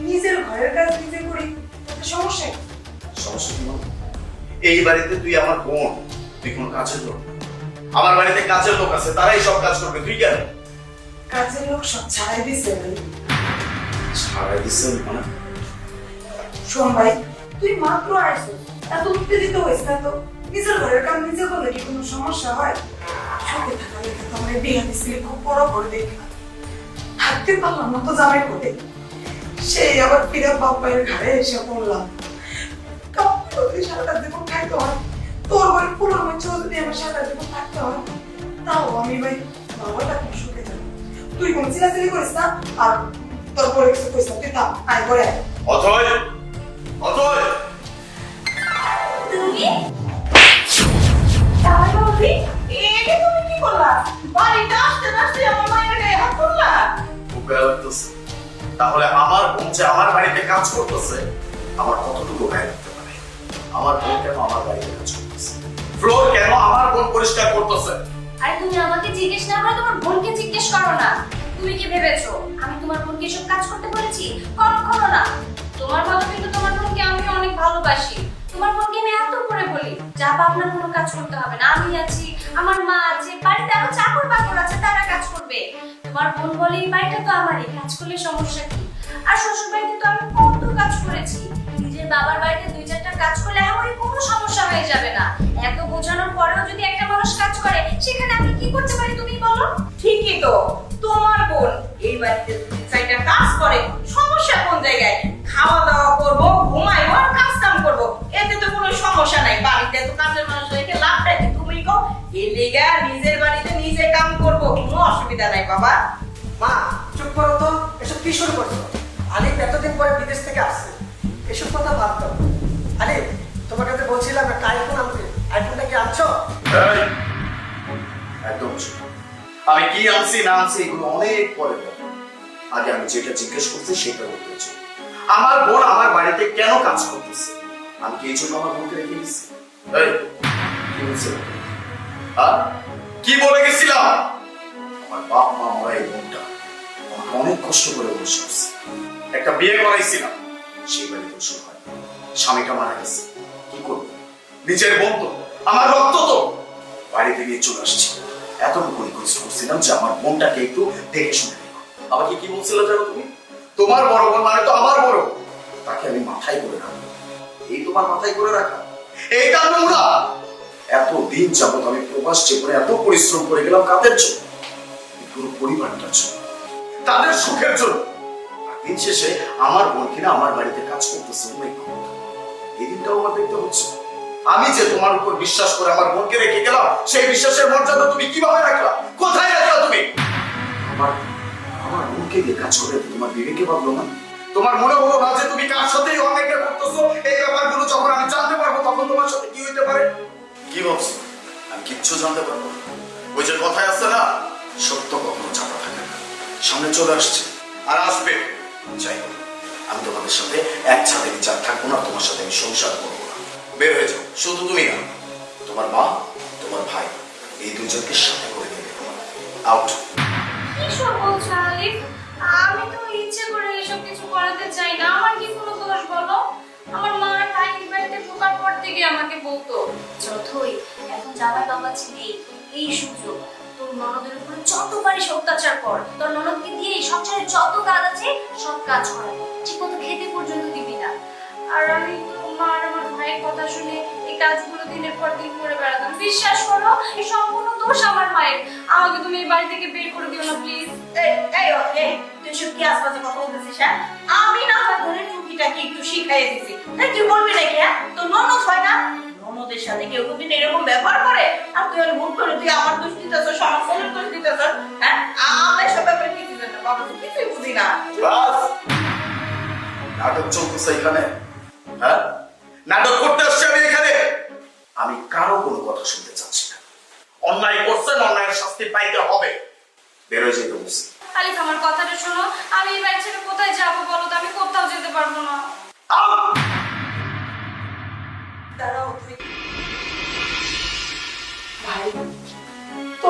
নিজের ঘরের কাজ নিজে করি সমস্যা সমস্যা কি এই বাড়িতে তুই আমার বোন তুই কোন কাজের লোক? আমার বাড়িতে কাজের লোক আছে তারাই সব কাজ করবে তুই কেন? কাজের লোক সব ছাড়াই দিছে ছাড়াই দিছে মানে? শোন ভাই তুই মাত্র এত উত্তেজিত হয়েছ না তো? নিজের ঘরের কাজ নিজে করলে কি কোনো সমস্যা হয়? সাথে থাকা লেখা তোমার বিয়ে খুব বড় করে থাকতে পারলাম না তো জামাই করে সেই আবার ফিরে বাপ্পায়ের ঘরে এসে পড়লাম কাউকে সারাটা জীবন থাকতে হয়। তোর বাড়ি পুরোর মধ্যে যদি আমার সারাটা জীবন থাকতে হয় তাও আমি ভাই বাবাটা খুব সুখে থাকি। তুই কোনো চিলাচিলি করিস না আর তোর পরে কিছু করিস না। তুই থাক আয় করে অথয় অথয়। তুমি? তাহলে ভাবি এটা তুমি কি করলা? বাড়িতে আসতে আসতে আমার মায়ের গায়ে হাত তুললা? লাগতেছে তাহলে আমার বোন যে আমার বাড়িতে কাজ করতেছে, আমার কতটুকু গায়ে লাগতে পারে? আমার বোন কেন আমার বাড়িতে কাজ করতেছে? ফ্লোর কেন আমার বোন পরিষ্কার করতেছে? আরে তুমি আমাকে জিজ্ঞেস না করে তোমার বোনকে জিজ্ঞেস করো না। তুমি কি ভেবেছো, আমি তোমার বোনকে এসব কাজ করতে বলেছি? কখনো না। তোমার মতো বা আপনার কোনো কাজ করতে হবে না। আমি আছি, আমার মা আছে, বাড়িতে আরও চাকর বাকর আছে, তারা কাজ করবে। তোমার বোন বলে বাড়িটা তো আমারই, কাজ করলে সমস্যা কি? আর শ্বশুর বাড়িতে তো আমি কত কাজ করেছি। নিজের বাবার বাড়িতে দুই চারটা কাজ করলে আমার কোনো সমস্যা হয়ে যাবে না। এত বোঝানোর পরেও যদি একটা মানুষ কাজ করে, সেখানে আমি কি করতে পারি তুমি বলো? ঠিকই তো। তোমার বোন এই বাড়িতে দুই কাজ করে, সমস্যা কোন জায়গায়? খাওয়া দাওয়া কাজের মানুষ রেখে লাভটা কি তুমি কো এই লেগা নিজের বাড়িতে নিজে কাম করব, কোনো অসুবিধা নাই বাবা। মা, চুপ করো তো, এসব কি শুরু করছ? আলিফ এতদিন পরে বিদেশ থেকে আসছে, এসব কথা বাদ দাও আলিফ, তোমাকে তো বলছিলাম একটা আইফোন আনতে। আইফোনটা কি আনছো? একদম আমি কি আনছি না আনছি এগুলো অনেক পরে আগে আমি যেটা জিজ্ঞেস করছি সেটা বলতে আমার বোন আমার বাড়িতে কেন কাজ করতেছে? আমি কি এই জন্য আমার বোনকে রেখে দিচ্ছি এই, হ্যাঁ? কি বলে গেছিলাম? আমার বাপ মা মরা এই বোনটা। আমাকে অনেক কষ্ট করে বসে একটা বিয়ে করাইছিলাম। সেই বাড়িতে ওসব হয়। স্বামীটা মারা গেছে। কি করব? নিজের বোন তো। আমার রক্ত তো। বাড়িতে নিয়ে চলে আসছি। এতটুকু রিকোয়েস্ট করছিলাম যে আমার বোনটাকে একটু দেখে শুনে রেখো আমাকে কি বলছিলে জানো তুমি? তোমার বড় বোন মানে তো আমার বড় তাকে আমি মাথায় করে রাখব। এই তোমার মাথায় করে রাখা। এত দিন আমি প্রবাস জীবনে এত পরিশ্রম করে গেলাম কাদের জন্য? পুরো পরিবারটার জন্য। তাদের সুখের জন্য। দিন শেষে আমার বোন কিনা আমার বাড়িতে কাজ করতেছে এই দিনটাও আমার দেখতে হচ্ছে। আমি যে তোমার উপর বিশ্বাস করে আমার বোনকে রেখে গেলাম, সেই বিশ্বাসের মর্যাদা তুমি কীভাবে রাখলা? কোথায় রাখলা তুমি? আমার আমার বোনকে দিয়ে কাজ করে তোমার বিবেকে ভাবলো না? তোমার মনে হলো না যে তুমি কার সাথেই অনেকটা করতেছো? এই ব্যাপারগুলো যখন আমি জানতে পারব তখন তোমার সাথে কি হইতে পারে? কি ভাবছ? আমি কিচ্ছু জানতে পারব না। ওই যে কথায় আছে না সত্য কখনো চাপা থাকে না। সামনে চলে আসছে। আর আসবে। যাই হোক আমি তোমাদের সাথে এক ছাদে বিচার থাকব না তোমার সাথে আমি সংসার করব না। বের হয়ে যাও। শুধু তুমি না তোমার মা তোমার ভাই এই দুজনকে সাথে করে নিয়ে আউট কি সব বলছো আলিফ? আমি তো ইচ্ছে করে এসব কিছু করাতে চাই না। আমার কি কোনো দোষ বলো? আমার মা এই বাড়িতে ঢোকার পর থেকে আমাকে বলতো, যতই, এখন জামাই বাবা ছেলে এই সুযোগ। তোর ননদের উপরে যত অত্যাচার কর, তোর ননদকে দিয়ে এই সংসারে যত কাজ আছে, সব কাজ করা। ঠিক মতো খেতে পর্যন্ত দিবি না। আর আমি তো মা আর আমার ভাইয়ের কথা শুনে এই কাজগুলো দিনের পর দিন করে বেড়াতাম। বিশ্বাস করো, এই সম্পূর্ণ দোষ আমার মায়ের। আমাকে তুমি এই বাড়ি থেকে বের করে দিও না, প্লিজ। এই এই কি আশপাশে কথা বলতেছিস হ্যাঁ? আমি না আমার বোনের টুকিটাকে একটু শিখাই দিছি। তুই বলবি নাকি হ্যাঁ? তোর ননদ হয় না? ননদের সাথে কেউ কোনদিন এরকম ব্যবহার করে, আর তুই আর ভুল করে তুই আমার দোষ দিতেছ আমার ছেলের দোষ দিতেছ হ্যাঁ? আমরা এসব ব্যাপারে কিছু জানি না, বাবা তুই কিছুই বুঝি না। বাস! নাটক চলতেছে এখানে হ্যাঁ? নাটক করতে আসছি আমি এখানে। আমি কারও কোনো কথা শুনতে চাচ্ছি না। অন্যায় করছেন, অন্যায়ের শাস্তি পাইতে হবে। বেরোয় যেতে আলিফ, আমার কথাটা শোনো। আমি এই বাড়ি ছেড়ে কোথায় যাব বলো তো? আমি কোথাও যেতে পারব না। তো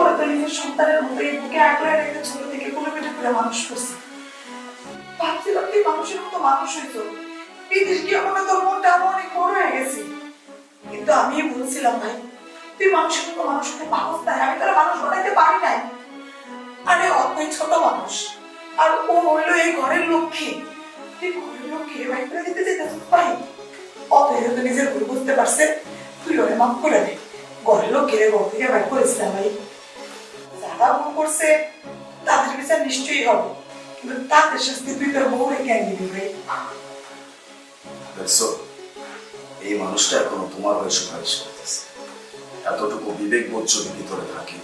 এই তোর মনটা অনেক হয়ে গেছে। কিন্তু আমি বলছিলাম, ভাই, তুই মানুষের মতো মানুষকে মানুষ নাই। আমি তোরা মানুষ বানাইতে পারি নাই। আরে অতই ছোট মানুষ। আর ও হইল এই ঘরের লক্ষ্মী। ঘরের লক্ষ্মী করে দিতে ভাই অত তো নিজের ভুল বুঝতে পারছে। তুই ওরে মাফ করে দে। ঘরের লক্ষ্মীরে ঘর থেকে করেছিলাম ভাই যারা ভুল করছে, তাদের বিচার নিশ্চয়ই হবে। কিন্তু তাদের শাস্তি তুই তোর বউরে কেন ভাই? এই মানুষটা এখনও তোমার হয়ে সুপারিশ করতেছে। এতটুকু বিবেক বোধ যদি ভিতরে থাকে,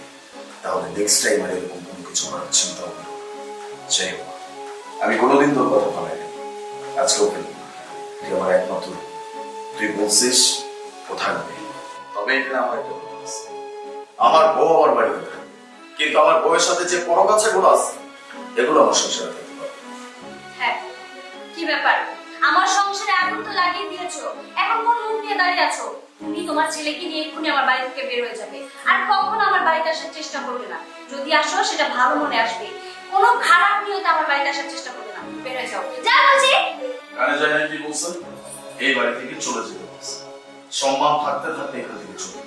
তাহলে নেক্সট টাইম আর এরকম কিছু চিন্তা হবে যাই হোক, আমি কোনোদিন তোর কথা ভালাই না আজকেও ফেলি তুই আমার একমাত্র। তুই বলছিস ও থাকবে তবে এখানে আমার একটা আমার বউ আমার থাকবে কিন্তু আমার বউয়ের সাথে যে পরকাছাগুলো আছে, এগুলো আমার সংসারে থাকতে পারবে হ্যাঁ কি ব্যাপার? আমার সংসারে আগুন তো লাগিয়ে দিয়েছ। এখন কোন মুখ নিয়ে দাঁড়িয়ে আছো? তুমি তোমার ছেলেকে নিয়ে এক্ষুনি আমার বাড়ি থেকে বের হয়ে যাবে। আর কখনো আমার বাড়িতে আসার চেষ্টা করবে না। যদি আসো, সেটা ভালো মনে আসবে। কোনো খারাপ নিয়তে আমার বাড়িতে আসার চেষ্টা করবে না। বের হয়ে যাও। যা বলছি। কানে জানি কি বলছেন? এই বাড়ি থেকে চলে যেতে সম্মান থাকতে থাকতে এখান থেকে চলে